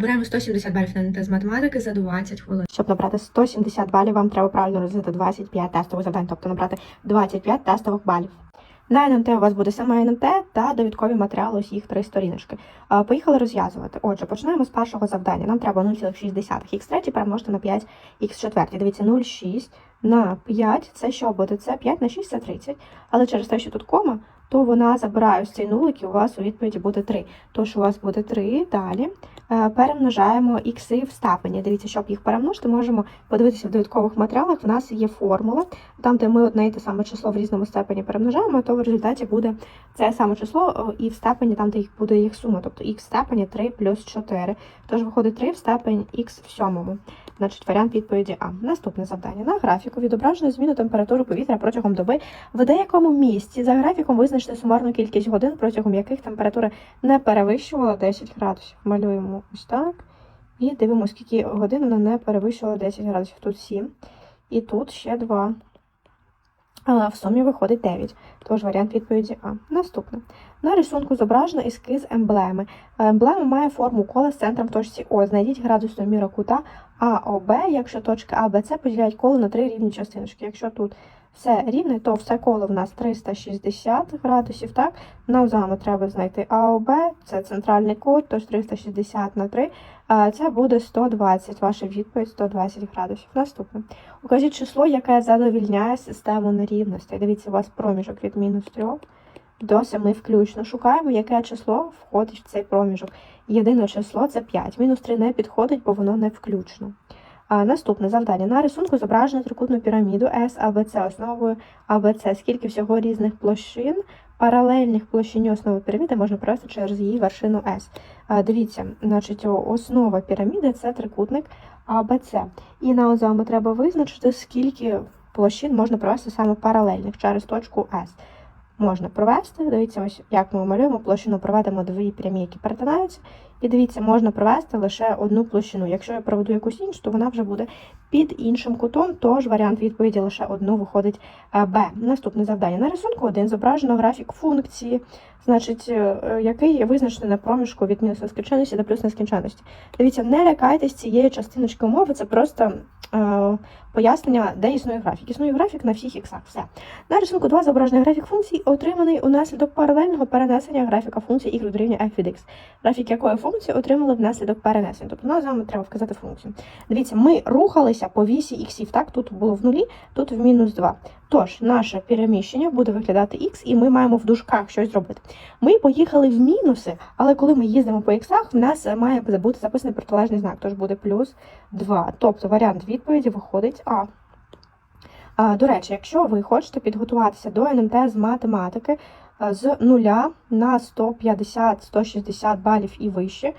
Беремо 170 балів на НТ з математики за 20 хвилин. Щоб набрати 170 балів, вам треба правильно розвити 25 тестових завдань, тобто набрати 25 тестових балів. На НМТ у вас буде саме НМТ та довідкові матеріали усіх три сторіночки. Поїхали розв'язувати. Отже, починаємо з першого завдання. Нам треба 0,6 х3 перемножити на 5 х 4 Дивіться, 0,6 на 5, це що буде? Це 5 на 6 це 30. Але через те, що тут кома, то вона забирає ось цей нулик, і у вас у відповіді буде 3. Тож у вас буде 3. Далі е, перемножаємо ікси в степені. Дивіться, щоб їх перемножити, можемо подивитися в довідкових матеріалах. В нас є формула. Там, де ми одне і те саме число в різному степені перемножаємо, то в результаті буде це саме число і в степені, там, де їх буде їх сума, тобто х в степені 3 плюс 4. Тож виходить 3 в степень х в сьомому. Значить, варіант відповіді А. Наступне завдання. На графіку відображено зміну температури повітря протягом доби в деякому місці. За графіком визначити сумарну кількість годин, протягом яких температура не перевищувала 10 градусів. Малюємо ось так. І дивимося, скільки годин вона не перевищувала 10 градусів. Тут 7. І тут ще 2. Але в сумі виходить 9. Тож варіант відповіді А. Наступне. На рисунку зображено ескіз емблеми. Емблема має форму кола з центром точці О. Знайдіть градусну міру кута АОБ, якщо точка А, Б, С поділяють коло на три рівні частиночки. Якщо тут все рівне, то все коло в нас 360 градусів, так? Нам з вами треба знайти АОБ, це центральний кут, тож 360 на 3, а це буде 120, ваша відповідь 120 градусів. Наступне. Укажіть число, яке задовільняє систему нерівностей. Дивіться, у вас проміжок від мінус 3 до 7 включно. Шукаємо, яке число входить в цей проміжок. Єдине число це 5. Мінус 3 не підходить, бо воно не включно. А, наступне завдання. На рисунку зображено трикутну піраміду С, АБЦ основою АБЦ. Скільки всього різних площин, паралельних площині основи піраміди можна провести через її вершину С. Дивіться, значить, основа піраміди це трикутник АБЦ. І на з треба визначити, скільки площин можна провести саме паралельних через точку С. Можна провести. Дивіться, ось як ми малюємо площину, проведемо дві прямі, які перетинаються. І дивіться, можна провести лише одну площину. Якщо я проведу якусь іншу, то вона вже буде під іншим кутом, тож варіант відповіді лише одну виходить е, Б. Наступне завдання. На рисунку 1 зображено графік функції, значить, е, який визначений на проміжку від мінус нескінченності до плюс нескінченності. Дивіться, не лякайтесь цієї частиночки умови, це просто е, пояснення, де існує графік. Існує графік на всіх іксах. Все. На рисунку 2 зображений графік функцій, отриманий унаслідок паралельного перенесення графіка функції y дорівнює f від x. Графік якої функції отримали внаслідок перенесення. Тобто нам з вами треба вказати функцію. Дивіться, ми рухалися по вісі іксів. Так, тут було в нулі, тут в мінус 2. Тож, наше переміщення буде виглядати х, і ми маємо в дужках щось зробити. Ми поїхали в мінуси, але коли ми їздимо по іксах, в нас має бути записаний протилежний знак, тож буде плюс 2. Тобто варіант відповіді виходить А. До речі, якщо ви хочете підготуватися до НМТ з математики з 0 на 150-160 балів і вище,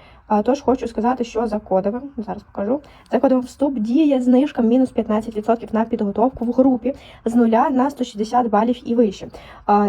тож хочу сказати, що за кодовим, зараз покажу, за кодовим вступ діє знижка мінус 15% на підготовку в групі з 0 на 160 балів і вище.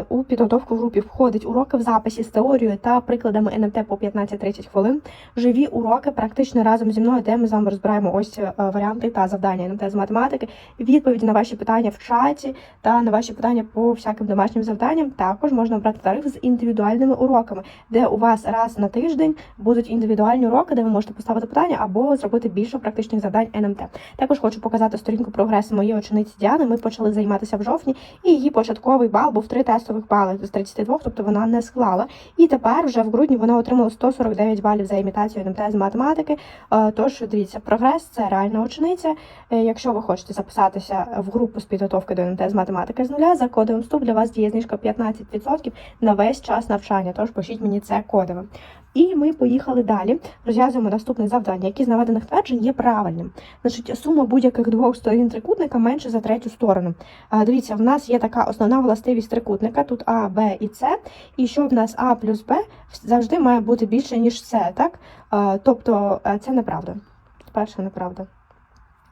У підготовку в групі входить уроки в записі з теорією та прикладами НМТ по 15-30 хвилин, живі уроки практично разом зі мною, де ми з вами розбираємо ось е, варіанти та завдання НМТ з математики, відповіді на ваші питання в чаті та на ваші питання по всяким домашнім завданням. Також можна обрати тариф з індивідуальними уроками, де у вас раз на тиждень будуть індивідуальні уроки, де ви можете поставити питання або зробити більше практичних завдань НМТ. Також хочу показати сторінку прогресу моєї учениці Діани. Ми почали займатися в жовтні, і її початковий бал був 3 тестових бали з 32, тобто вона не склала. І тепер вже в грудні вона отримала 149 балів за імітацію НМТ з математики. Е, Тож дивіться, прогрес це реальна учениця. Е, Якщо ви хочете записатися в групу з підготовки до НМТ з математики з нуля, за кодовим вступ для вас діє знижка 15% на весь час навчання. Тож пишіть мені це кодовим. І ми поїхали далі. Розв'язуємо наступне завдання, які з наведених тверджень є правильним. Значить, сума будь-яких двох сторін трикутника менше за третю сторону. Дивіться, в нас є така основна властивість трикутника. Тут А, Б і С. І що в нас А плюс Б завжди має бути більше, ніж С, так? Тобто е, це неправда. Перша неправда.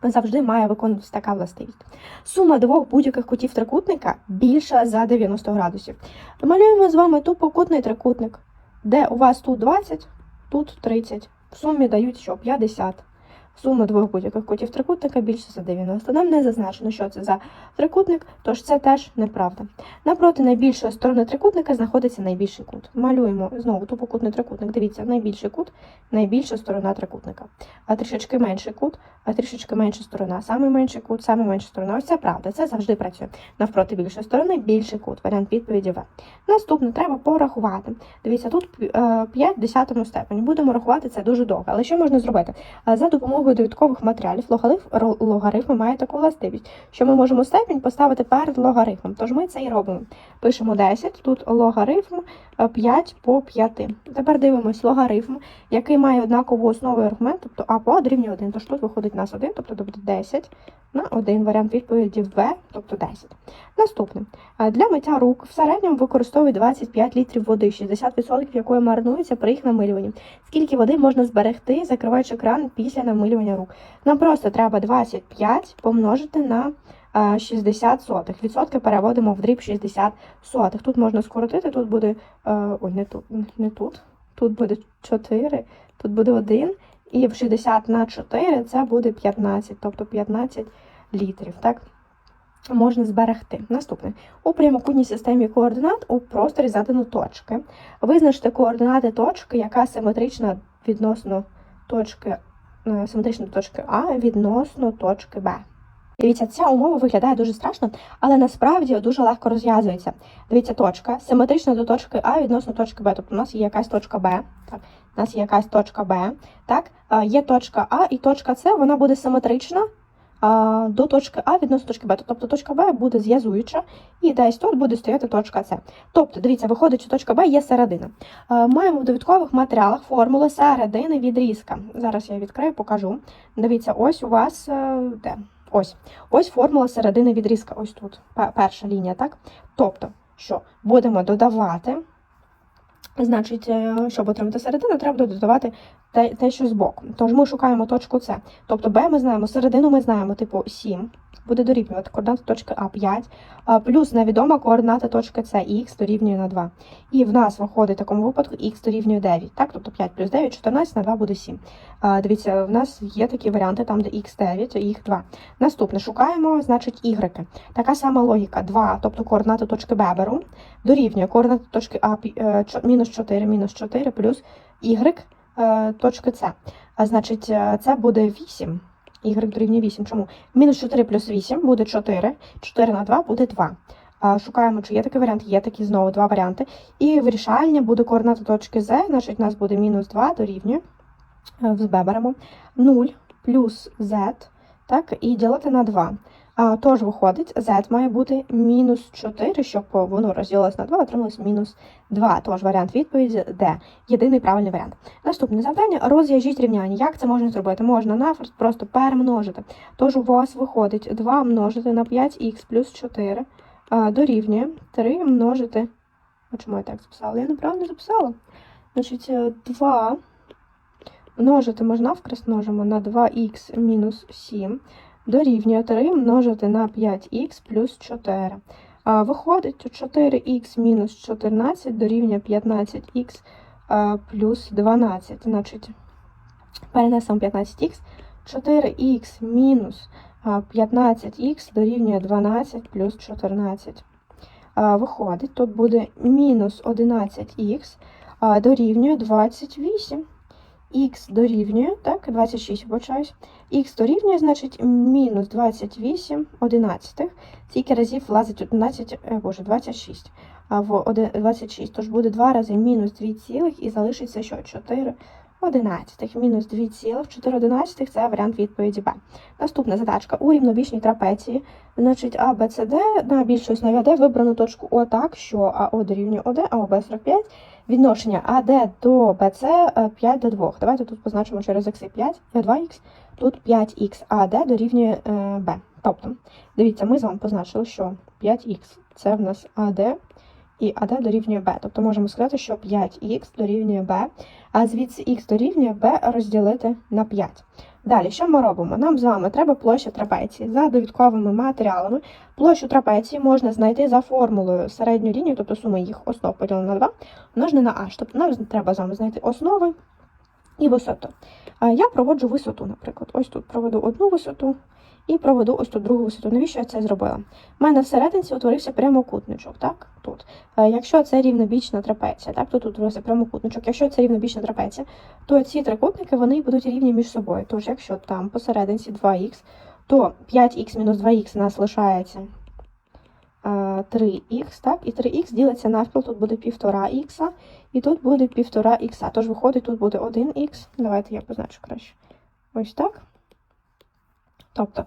Завжди має виконуватися така властивість. Сума двох будь-яких кутів трикутника більша за 90 градусів. Малюємо з вами тупокутний трикутник, де у вас тут 20, тут 30. В сумі дають що 50. Сума двох будь-яких кутів трикутника більше за 90. Нам не зазначено, що це за трикутник, тож це теж неправда. Напроти найбільшої сторони трикутника знаходиться найбільший кут. Малюємо знову тупокутний трикутник. Дивіться, найбільший кут, найбільша сторона трикутника. А трішечки менший кут, а трішечки менша сторона. Самий менший кут, саме менша сторона. Ось це правда, це завжди працює. Навпроти більшої сторони більший кут. Варіант відповіді В. Наступне треба порахувати. Дивіться, тут е, 5 в 10 степені. Будемо рахувати це дуже довго. Але що можна зробити? Е, За допомогою довідкових матеріалів логарифм, має таку властивість, що ми можемо степінь поставити перед логарифмом. Тож ми це і робимо. Пишемо 10, тут логарифм е, 5 по 5. Тепер дивимось логарифм, який має однакову основу і аргумент, тобто а по дорівнює 1. Тож тут виходить у нас 1, тобто буде 10 на 1. Варіант відповіді В, тобто 10. Наступне. Е, Для миття рук в середньому використовують 25 літрів води, 60% якої марнується при їх намилюванні. Скільки води можна зберегти, закриваючи кран після намилювання рук? Нам просто треба 25 помножити на е, 60 сотих. Відсотки переводимо в дріб 60 сотих. Тут можна скоротити, тут буде. е, Ой, не тут, не тут. Тут буде 4, тут буде 1. І в 60 на 4 це буде 15, тобто 15 літрів. Так? Можна зберегти. Наступне. У прямокутній системі координат у просторі задано точки. Визначте координати точки, яка симетрична відносно точки, е, симетрична до точки А відносно точки Б. Дивіться, ця умова виглядає дуже страшно, але насправді дуже легко розв'язується. Дивіться, точка симетрична до точки А відносно точки Б. Тобто у нас є якась точка Б. Так, у нас є якась точка Б. Так, Е, є точка А і точка С, вона буде симетрична до точки А відносно точки Б. Тобто точка Б буде зв'язуюча, і десь тут буде стояти точка С. Тобто, дивіться, виходить, що точка Б є середина. Маємо в довідкових матеріалах формулу середини відрізка. Зараз я відкрию, покажу. Дивіться, ось у вас е, де? Ось. Ось формула середини відрізка. Ось тут. Перша лінія, так? Тобто, що будемо додавати. Значить, е, щоб отримати середину, треба додавати те, те, що збоку. Тож ми шукаємо точку С. Тобто Б ми знаємо, середину ми знаємо, типу 7, буде дорівнювати координати точки А 5, плюс невідома координата точки С, х дорівнює на 2. І в нас виходить в такому випадку х дорівнює 9. Так? Тобто 5 плюс 9, 14 на 2 буде 7. Дивіться, в нас є такі варіанти, там, де х 9, а х 2. Наступне, шукаємо, значить, y. Така сама логіка. 2, тобто координати точки Б беру, дорівнює координати точки А е, мінус 4, мінус 4 плюс y точки С. А значить, е, це буде 8. Y дорівнює 8. Чому? Мінус 4 плюс 8 буде 4. 4 на 2 буде 2. Шукаємо, чи є такий варіант. Є такі знову два варіанти. І вирішальня буде координата точки Z, значить у нас буде мінус 2 дорівнює. е, З 0 плюс Z, так, і ділити на 2. Тож виходить, z має бути мінус 4, щоб воно розділилось на 2, отрималось мінус 2. Тож варіант відповіді D. Єдиний правильний варіант. Наступне завдання розв'яжіть рівняння. Як це можна зробити? Можна навраз просто перемножити. Тож у вас виходить 2 множити на 5х плюс 4 а, дорівнює 3 множити. А чому я так записала? Я неправильно записала. Значить, е, 2 множити можна навкрест множимо на 2х мінус 7 дорівнює 3 множити на 5х плюс 4. А, виходить 4х мінус 14 дорівнює 15х плюс 12. Значить, перенесемо 15х. 4х мінус 15х дорівнює 12 плюс 14. А, Виходить, тут буде мінус 11х дорівнює 28. Х дорівнює, так, 26, вибачаюсь. Х дорівнює, значить, мінус 28 одинадцятих. Скільки разів влазить 11, е, боже, 26. А в 26, тож буде 2 рази мінус 2 цілих і залишиться що? 4 одинадцятих. Мінус 2 цілих, 4 одинадцятих – це варіант відповіді Б. Наступна задачка. У рівнобічній трапеції, значить, А, Б, С, Д на більшій основі АД вибрано точку О так, що АО дорівнює ОД, а ОБ 45. Відношення АД до БЦ е, 5 до 2. Давайте тут позначимо через х 5, 2х, тут 5х, а АД дорівнює е, Б. Тобто, дивіться, ми з вами позначили, що 5х це в нас АД, і АД дорівнює Б. Тобто можемо сказати, що 5х дорівнює Б, а звідси х дорівнює Б розділити на 5. Далі, що ми робимо? Нам з вами треба площа трапеції. За довідковими матеріалами площу трапеції можна знайти за формулою середньої лінії, тобто сума їх основ поділена на 2, множена на h. Тобто нам треба з вами знайти основи і висоту. Я проводжу висоту, наприклад. Ось тут проведу одну висоту і проведу ось тут другу висоту. Навіщо я це зробила? У мене всерединці утворився прямокутничок, так? Тут. Е, Якщо це рівнобічна трапеція, так, тут утворився прямокутничок. Якщо це рівнобічна трапеція, то ці трикутники вони будуть рівні між собою. Тож, якщо там посерединці 2х, то 5х мінус 2х у нас лишається е, 3х, так, і 3х ділиться навпіл, тут буде 1,5х, і тут буде 1,5х. Тож виходить, тут буде 1х. Давайте я позначу краще. Ось так. Тобто,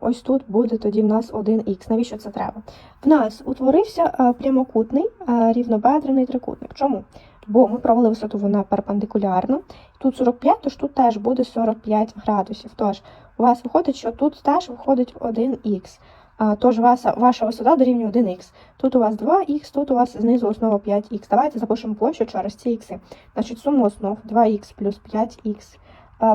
ось тут буде тоді в нас 1х. Навіщо це треба? В нас утворився е, прямокутний е, рівнобедрений трикутник. Чому? Бо ми провели висоту, вона перпендикулярна. Тут 45, тож тут теж буде 45 градусів. Тож, у вас виходить, що тут теж виходить 1х. Тож ваша, ваша висота дорівнює 1х. Тут у вас 2х, тут у вас знизу основа 5х. Давайте запишемо площу через ці ікси. Значить, сума основ 2х плюс 5х а,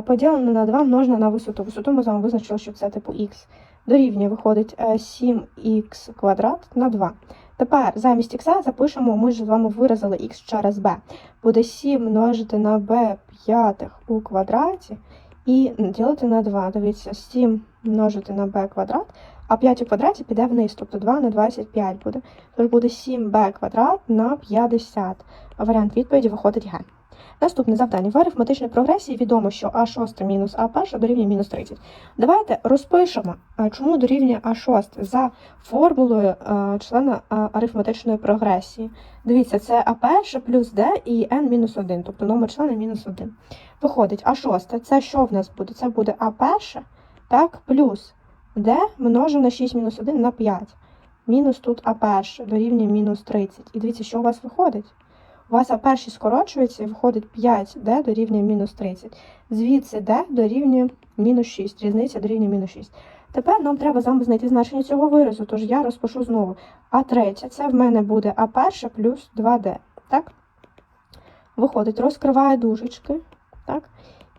поділено на 2 множено на висоту. Висоту ми з вами визначили, що це типу х. Дорівнює виходить е, 7х квадрат на 2. Тепер замість х запишемо, ми ж з вами виразили х через b. Буде 7 множити на b п'ятих у квадраті і ділити на 2. Дивіться, 7 множити на b квадрат, а 5 у квадраті піде вниз, тобто 2 на 25 буде. Тож буде 7b квадрат на 50. Варіант відповіді виходить Г. Наступне завдання. В арифметичній прогресії відомо, що А6 мінус А1 дорівнює мінус 30. Давайте розпишемо, чому дорівнює А6 за формулою члена арифметичної прогресії. Дивіться, це А1 плюс Д і n мінус 1, тобто номер члена мінус 1. Виходить, А6 це що в нас буде? Це буде А1, так, плюс d множено на 6 мінус 1 на 5. Мінус тут А1 дорівнює мінус 30. І дивіться, що у вас виходить. У вас А1 скорочується і виходить 5d дорівнює мінус 30. Звідси d дорівнює мінус 6. Різниця дорівнює мінус 6. Тепер нам треба з вами знайти значення цього виразу, тож я розпишу знову. А3 це в мене буде А1 плюс 2d. Так? Виходить, розкриває дужечки. Так?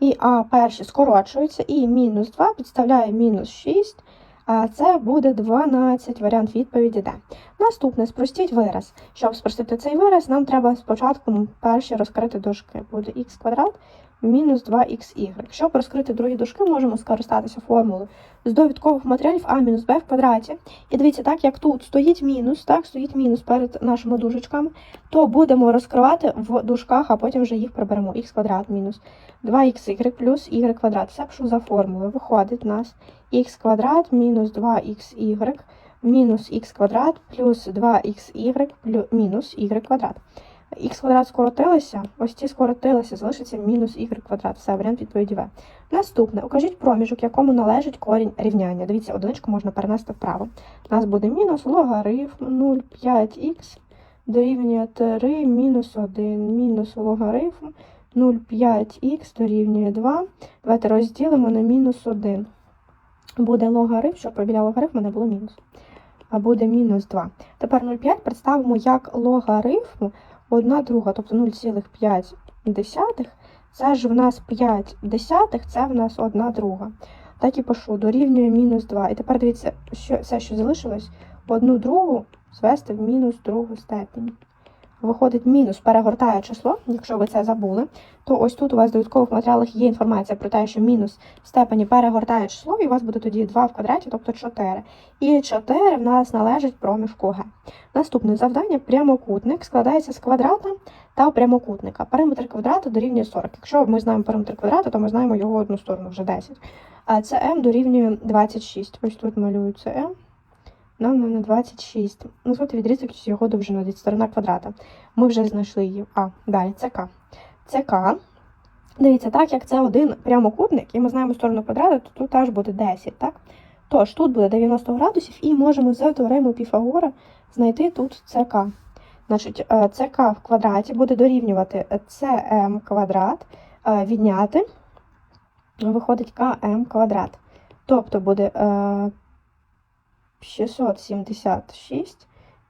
І А1 скорочується, і мінус 2 підставляє мінус 6. А це буде 12, варіант відповіді Д. Наступне, спростіть вираз. Щоб спростити цей вираз, нам треба спочатку ну, перші розкрити дужки. Буде х квадрат мінус 2xy. Щоб розкрити другі дужки, можемо скористатися формулою з довідкових матеріалів а мінус b в квадраті. І дивіться, так як тут стоїть мінус, так, стоїть мінус перед нашими дужечками, то будемо розкривати в дужках, а потім вже їх приберемо. х квадрат мінус 2xy плюс y квадрат. Все пишу за формулою. Виходить у нас х квадрат мінус 2xy мінус х квадрат плюс 2xy плюс мінус y квадрат. Х квадрат скоротилося, ось ці скоротилися, залишиться мінус y квадрат. Все, варіант відповіді В. Наступне, укажіть проміжок, якому належить корінь рівняння. Дивіться, одиничку можна перенести вправо. У нас буде мінус логарифм 0,5х дорівнює 3 мінус 1, мінус логарифм 0,5х дорівнює 2. Давайте розділимо на мінус 1. Буде логарифм, щоб біля логарифму не було мінус. А буде мінус 2. Тепер 0,5 представимо як логарифму 1 друга, тобто 0,5. Це ж в нас 5 десятих, це в нас 1 друга. Так і пишу, дорівнює мінус 2. І тепер дивіться, що все, що залишилось, одну другу звести в мінус другу степінь. Виходить мінус, перегортає число, якщо ви це забули, то ось тут у вас в додаткових матеріалах є інформація про те, що мінус в степені перегортає число, і у вас буде тоді 2 в квадраті, тобто 4. І 4 в нас належить проміжку Г. Наступне завдання прямокутник складається з квадрата та прямокутника. Периметр квадрата дорівнює 40. Якщо ми знаємо периметр квадрата, то ми знаємо його одну сторону вже 10. А це М дорівнює 26. Ось тут малюю це М. Нам на 26. Ну, тут відрізок його довжина від сторона квадрата. Ми вже знайшли її. А, далі це К. Це К. Дивіться, так як це один прямокутник, і ми знаємо сторону квадрата, то тут теж буде 10, так? Тож, тут буде 90 градусів, і можемо за теоремою Піфагора знайти тут ЦК. Значить, е, ЦК в квадраті буде дорівнювати СМ квадрат, е, відняти, виходить КМ квадрат. Тобто буде 676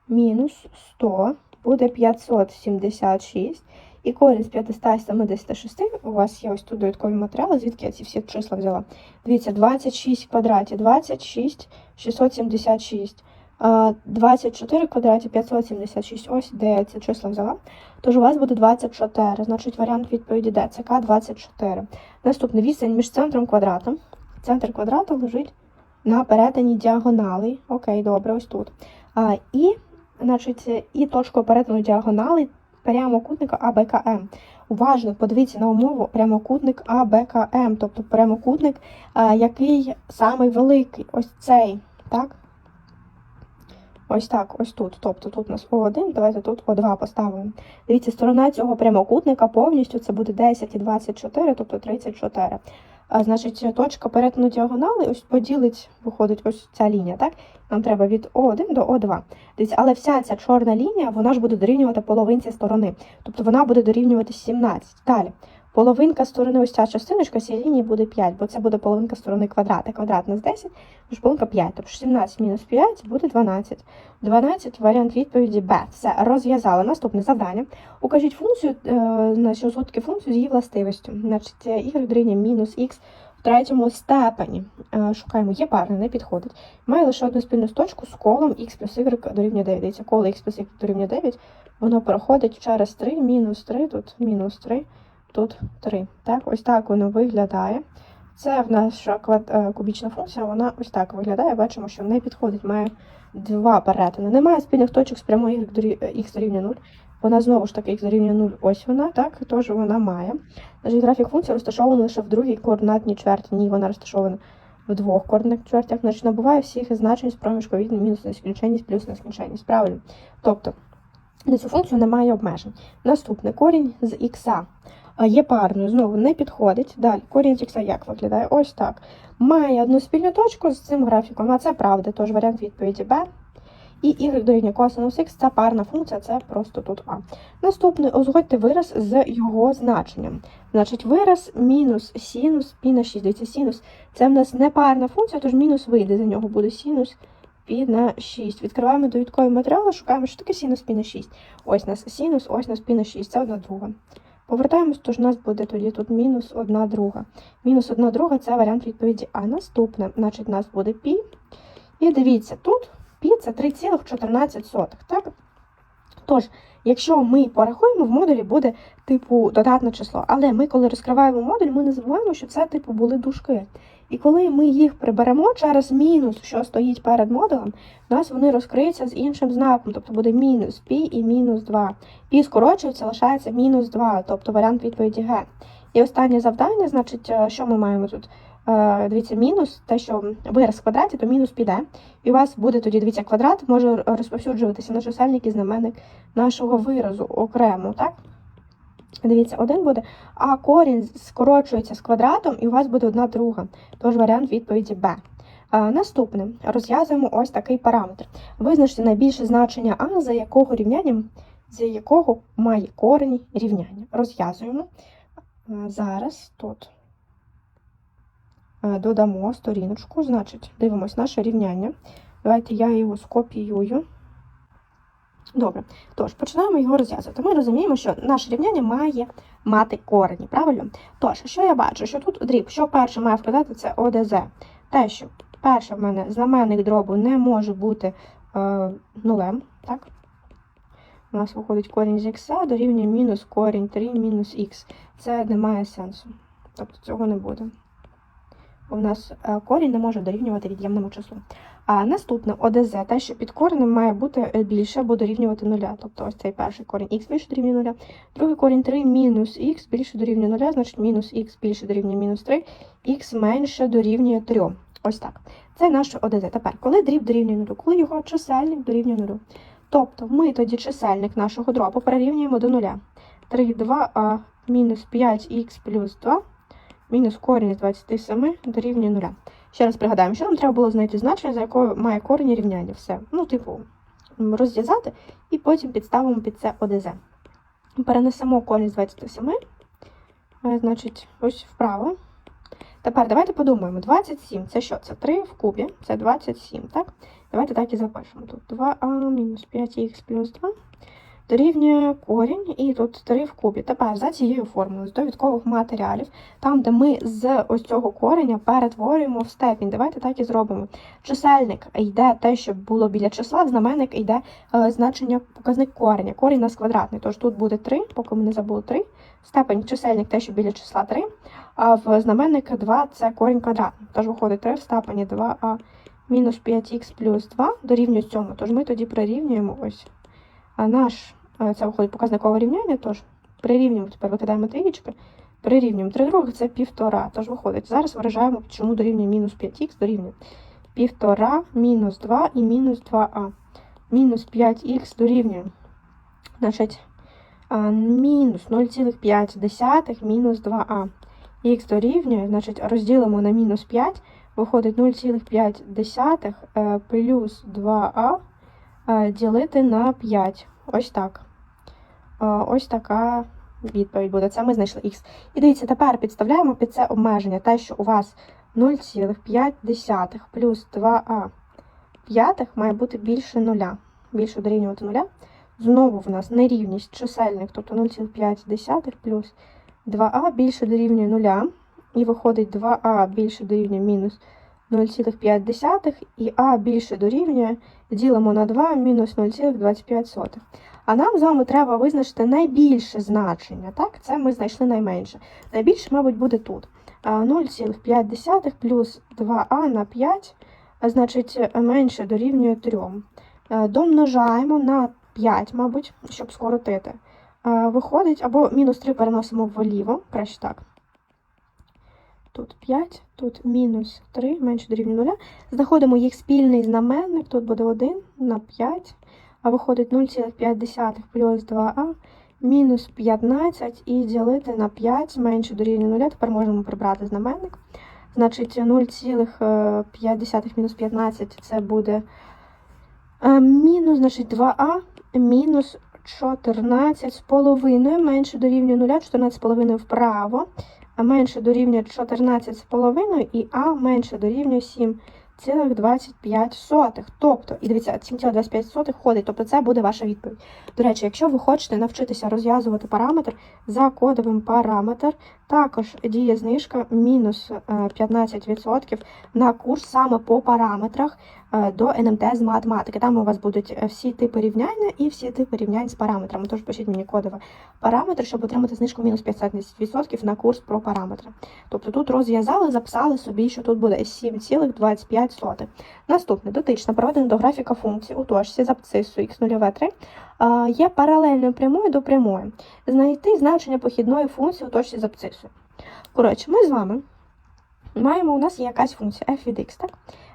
мінус 100 буде 576. І корінь з 576 у вас є ось тут додаткові матеріали, звідки я ці всі числа взяла. Дивіться, 26 в квадраті, 26, 676. Е, 24 в квадраті 576. Ось де я ці числа взяла. Тож у вас буде 24. Значить, варіант відповіді Д. Це К24. Наступне відстань між центром квадрата. Центр квадрата лежить на перетині діагонали. Окей, добре, ось тут. А, і, значить, і точкою перетину діагонали прямокутника АБКМ. Уважно подивіться на умову прямокутник АБКМ, тобто прямокутник, а, який самий великий, ось цей, так? Ось так, ось тут. Тобто тут у нас О1, давайте тут О2 поставимо. Дивіться, сторона цього прямокутника повністю це буде 10 і 24, тобто 34. Значить, точка перетину діагонали ось поділить, виходить ось ця лінія, так? Нам треба від О1 до О2. Дивіться, але вся ця чорна лінія, вона ж буде дорівнювати половинці сторони. Тобто вона буде дорівнювати 17. Далі. Половинка сторони, ось ця частиночка цієї лінії буде 5, бо це буде половинка сторони квадрата. Квадрат у нас 10, тож половинка 5. Тобто 17 мінус 5 буде 12. 12 варіант відповіді Б. Все, розв'язали. Наступне завдання. Укажіть функцію, е, значить, узгодки функцію з її властивістю. Значить, е, y дорівнює мінус х в третьому степені. Е, Шукаємо, є парне, не підходить. Має лише одну спільну точку з колом х плюс y дорівнює 9. Дивіться, коло х плюс y дорівнює 9, воно проходить через 3, мінус 3, тут мінус 3, тут 3. Так, ось так воно виглядає. Це в наша е, кубічна функція, вона ось так виглядає. Бачимо, що не підходить, має два перетини. Немає спільних точок з y дорі- х дорівнює 0. Вона знову ж таки х дорівнює 0. Ось вона, так, тож вона має. Значить, графік функції розташований лише в другій координатній чверті. Ні, вона розташована в двох координатних чвертях. Значить, набуває всіх значень з проміжку від мінус нескінченність плюс нескінченність. Правильно. Тобто, на цю функцію немає обмежень. Наступне корінь з х є парною, знову не підходить. Далі, корінь з як виглядає? Ось так. Має одну спільну точку з цим графіком, а це правда, тож варіант відповіді Б. І y дорівнює косинус х це парна функція, це просто тут А. Наступне, узгодьте вираз з його значенням. Значить, вираз мінус синус пі на 6. Дивіться, синус це в нас не парна функція, тож мінус вийде за нього буде синус пі на 6. Відкриваємо довідкові матеріали, шукаємо, що таке синус пі на 6. Ось у нас синус, ось у нас пі на 6, це одна друга. Повертаємось, тож у нас буде тоді тут мінус одна друга. Мінус одна друга це варіант відповіді А. Наступне, значить, у нас буде пі. І дивіться, тут пі це 3,14. Так? Тож, якщо ми порахуємо, в модулі буде типу додатне число. Але ми, коли розкриваємо модуль, ми не забуваємо, що це типу були дужки. І коли ми їх приберемо через мінус, що стоїть перед модулем, у нас вони розкриються з іншим знаком, тобто буде мінус пі і мінус 2. Пі скорочується, лишається мінус 2, тобто варіант відповіді Г. І останнє завдання, значить, е, що ми маємо тут? Е, Дивіться, мінус, те, що вираз в квадраті, то мінус піде. І у вас буде тоді, дивіться, квадрат може розповсюджуватися на чисельник і знаменник нашого виразу окремо, так? Дивіться, один буде, а корінь скорочується з квадратом, і у вас буде одна друга. Тож варіант відповіді Б. Наступне розв'язуємо ось такий параметр. Визначте найбільше значення А, за якого рівнянням, за якого має корінь рівняння. Розв'язуємо. Зараз тут додамо сторіночку, значить, дивимось наше рівняння. Давайте я його скопіюю. Добре, тож починаємо його розв'язувати. Ми розуміємо, що наше рівняння має мати корені, правильно? Тож, що я бачу? Що тут дріб, що перше має вкладати, це ОДЗ. Те, що перше в мене знаменник дробу не може бути е, нулем, так? У нас виходить корінь з х дорівнює мінус корінь 3 мінус х. Це не має сенсу. Тобто цього не буде. У нас е, корінь не може дорівнювати від'ємному числу. А наступне ОДЗ, те, що під коренем має бути е, більше або дорівнювати нуля. Тобто ось цей перший корінь х більше дорівнює нуля, другий корінь 3 мінус х більше дорівнює нуля, значить мінус х більше дорівнює мінус 3, х менше дорівнює 3. Ось так. Це наше ОДЗ. Тепер, коли дріб дорівнює нулю, коли його чисельник дорівнює нулю. Тобто ми тоді чисельник нашого дробу перерівнюємо до нуля. 3, 2, а мінус 5х плюс 2 мінус корінь з 27 дорівнює нуля. Ще раз пригадаємо, що нам треба було знайти значення, за якою має корінь рівняння. Все. Ну, типу, розв'язати і потім підставимо під це ОДЗ. Перенесемо корінь з 27, е, значить, ось вправо. Тепер давайте подумаємо. 27 це що? Це 3 в кубі, це 27, так? Давайте так і запишемо. Тут 2а мінус 5х плюс 2 дорівнює корінь, і тут 3 в кубі. Тепер за цією формулою з довідкових матеріалів, там, де ми з ось цього кореня перетворюємо в степінь. Давайте так і зробимо. Чисельник йде те, що було біля числа, в знаменник йде е, значення показник кореня. Корінь у нас квадратний, тож тут буде 3, поки ми не забули 3. Степень чисельник те, що біля числа 3, а в знаменник 2 це корінь квадратний. Тож виходить 3 в степені 2а мінус 5х плюс 2 дорівнює цьому. Тож ми тоді прирівнюємо ось наш, це виходить показникове рівняння, тож прирівнюємо, тепер викидаємо трієчки, прирівнюємо 3 других, це півтора. Тож виходить, зараз виражаємо, чому дорівнює мінус 5х, дорівнює півтора, мінус 2 і мінус 2а. Мінус 5х дорівнює, значить, мінус 0,5 мінус 2а. Х дорівнює, значить, розділимо на мінус 5, виходить 0,5 е, плюс 2а е, ділити на 5. Ось так. Е, Ось така відповідь буде. Це ми знайшли х. І дивіться, тепер підставляємо під це обмеження те, що у вас 0,5 плюс 2а п'ятих має бути більше нуля. Більше дорівнювати нуля. Знову в нас нерівність чисельник, тобто 0,5 плюс 2а більше дорівнює нуля. І виходить 2а більше дорівнює мінус 0,5 і а більше дорівнює ділимо на 2 мінус 0,25. А нам з вами треба визначити найбільше значення. Так, це ми знайшли найменше. Найбільше, мабуть, буде тут. 0,5 плюс 2а на 5, значить, менше дорівнює 3. Е, Домножаємо на 5, мабуть, щоб скоротити. Е, Виходить, або мінус 3 переносимо вліво, краще так. Тут 5, тут мінус 3, менше дорівнює 0. Знаходимо їх спільний знаменник, тут буде 1 на 5, а виходить 0,5 плюс 2а, мінус 15 і ділити на 5, менше дорівнює 0. Тепер можемо прибрати знаменник. Значить, 0,5 мінус 15 це буде е, мінус, значить, 2а, мінус 14 з половиною, менше дорівнює 0, 14 з половиною вправо а менше дорівнює 14,5 і А менше дорівнює 7,25. Тобто, і дивіться, 7,25 ходить, тобто це буде ваша відповідь. До речі, якщо ви хочете навчитися розв'язувати параметр за кодовим параметр, також діє знижка мінус е, 15% на курс саме по параметрах е, до НМТ з математики. Там у вас будуть е, всі типи рівняння і всі типи рівнянь з параметрами. Тож пишіть мені кодове параметр, щоб отримати знижку мінус 15% на курс про параметри. Тобто тут розв'язали, записали собі, що тут буде 7,25. Наступне дотично проведена до графіка функції у точці з абсцису x0 3 е, є паралельною прямою до прямої. Знайти значення похідної функції у точці з абсцису. Коротше, ми з вами маємо, у нас є якась функція f від x, так?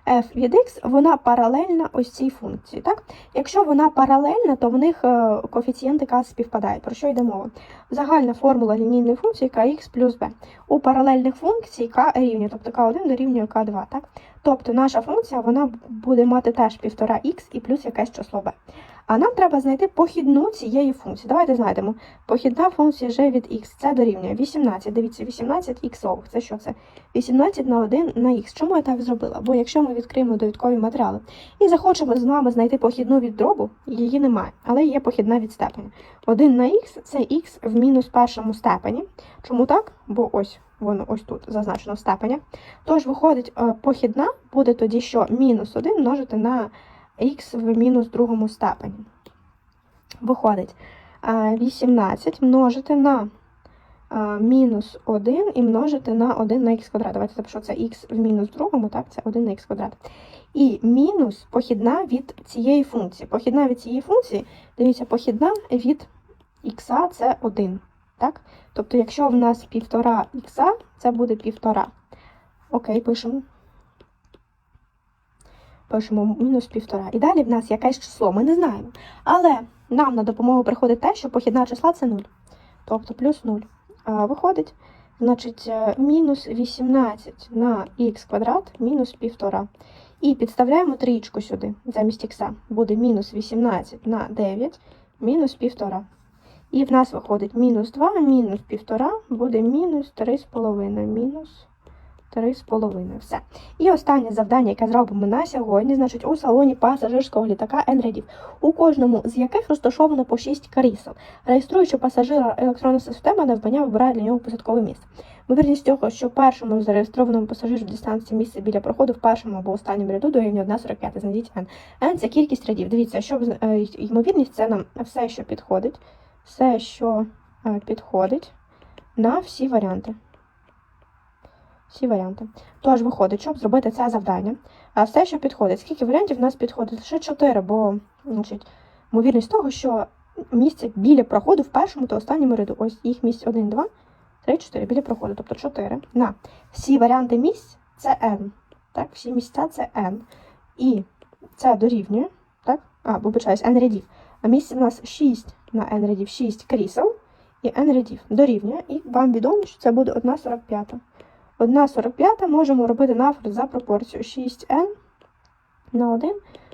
f від x, вона паралельна ось цій функції, так? Якщо вона паралельна, то в них е, коефіцієнти k співпадають. Про що йде мова? Загальна формула лінійної функції kx плюс b. У паралельних функцій k рівня, тобто k1 дорівнює k2, так? Тобто наша функція вона буде мати теж 1,5х і плюс якесь число b. А нам треба знайти похідну цієї функції. Давайте знайдемо. Похідна функція g від x це дорівнює 18. Дивіться, 18 іксових. Це що це? 18 на 1 на х. Чому я так зробила? Бо якщо ми відкриємо довідкові матеріали і захочемо з вами знайти похідну від дробу, її немає, але є похідна від степені. 1 на х це х в мінус першому степені. Чому так? Бо ось воно ось тут зазначено в степені. Тож виходить, е, похідна буде тоді, що мінус 1 множити на х в мінус другому степені. Виходить е, 18 множити на е, мінус 1 і множити на 1 на х квадрат. Давайте запишу це х в мінус другому, так, це 1 на х квадрат. І мінус похідна від цієї функції. Похідна від цієї функції, дивіться, похідна від х це 1. Так? Тобто, якщо в нас 1,5 х, це буде 1,5. Окей, пишемо. Пишемо мінус 1,5. І далі в нас якесь число, ми не знаємо. Але нам на допомогу приходить те, що похідна числа це 0. Тобто плюс 0. А, виходить, значить, е, мінус 18 на х квадрат мінус 1,5. І підставляємо трієчку сюди, замість х. Буде мінус 18 на 9 мінус 1,5. І в нас виходить мінус 2, мінус 1,5, буде мінус 3,5, мінус 3,5. Все. І останнє завдання, яке зробимо на сьогодні, значить, у салоні пасажирського літака Енредів, у кожному з яких розташовано по 6 крісел. Реєструючи пасажира, електронна система навбання вибирає для нього посадкове місце. Ймовірність того, що першому зареєстрованому пасажиру в дистанції місце біля проходу в першому або останньому ряду дорівнює 1,45. Знайдіть n. n – це кількість рядів. Дивіться, щоб е, ймовірність це нам все, що підходить, все, що е, підходить на всі варіанти. Всі варіанти. Тож виходить, щоб зробити це завдання. А все, що підходить, скільки варіантів в нас підходить? Лише 4, бо значить, ймовірність того, що місце біля проходу в першому та останньому ряду. Ось їх місць 1, 2, 3, 4 біля проходу, тобто 4. На всі варіанти місць це n. Так, всі місця це n. І це дорівнює, так? А, вибачаюсь, n рядів. А місць у нас 6 на n рядів, 6 крісел і n рядів дорівнює. І вам відомо, що це буде 1,45. 1,45 можемо робити навпіл за пропорцію 6n на 1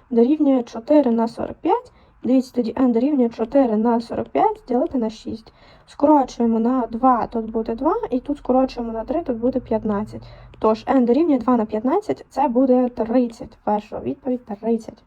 дорівнює 4 на 45. Дивіться, тоді n дорівнює 4 на 45 ділити на 6. Скорочуємо на 2, тут буде 2, і тут скорочуємо на 3, тут буде 15. Тож n дорівнює 2 на 15, це буде 30. Перша відповідь 30.